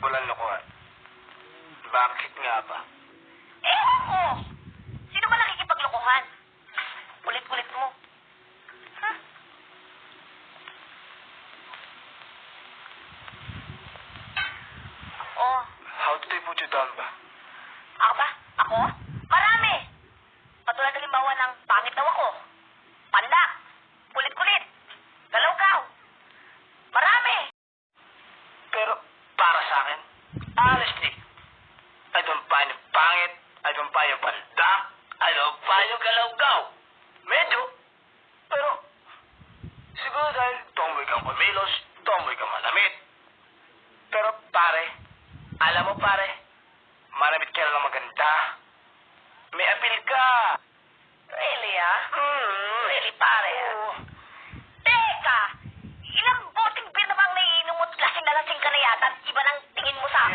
Walang lokohan. Bakit nga ba? Ewan ko! Sino ba nakikipaglokohan? Kulit-kulit mo. Ha? Oh, How did they put you down ba? payong pangit, mayroong payong pandak, mayroong payong galawgaw. Medyo. Pero, siguro dahil tomboy kang kumilos, tomboy kang malamit. Pero pare, alam mo pare, malamit ka lang maganda. May apil ka. Really ah? Hmm. Really pare ah? Teka, ilang boteng beer na bang naiinom mo lasing na lasing ka na yata at iba nang tingin mo sa